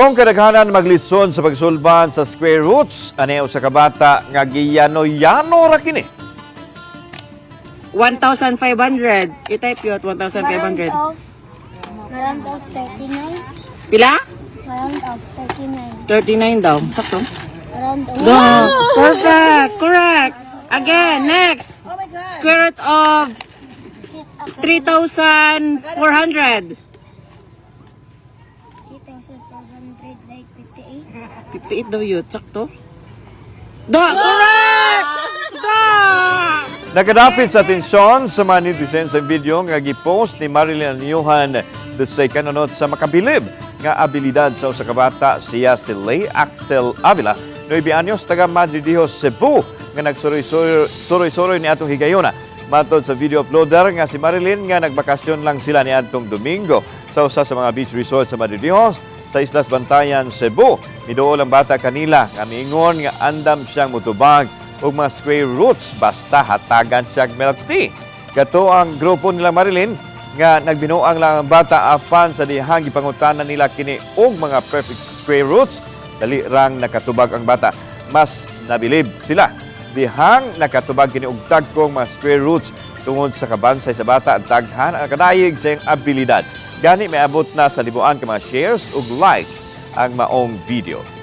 Kung kadaghanan maglison sa pagsulban sa square roots, ano sa kabata nga giyano-yano ra kini. 1,500. I-type yun, 1,500. Round of, round of 39. Pila? Round of 39. 39 daw. Sakto. Round of Wow! Perfect! Correct! Again, next! Square root of 3,400. 3,400 like 58. 58 daw yun. Sakto. Da! Correct! Da! Nakadapit sa atensyon sa mga netizens ang video nga gipost ni Marilyn Anyuhan the second nunod sa makabilib nga abilidad sa usa ka bata siya si Lay Axel Avila 9 anyos taga Madre Dios Cebu nga nagsuroy-suroy ni atong higayuna Matod sa video uploader nga si Marilyn nga nagbakasyon lang sila ni Antong Domingo sa usa sa mga beach resort sa Madre Dios sa Islas Bantayan, Cebu. Miduol ang bata kanila nga miingon nga andam siyang mutubag ug mga square roots basta hatagan siyang milk tea. Kato ang grupo nila Marilyn nga nagbinuang lang ang bata apan sa dihang gipangutanan nila kini og mga perfect square roots dali rang nakatubag ang bata. Mas nabilib sila dihang nakatubag kini og tagkong mga square roots tungod sa kabansay sa bata ang taghan ang kadayig sa iyang abilidad. Gani may abot na sa libuan ka mga shares ug likes ang maong video.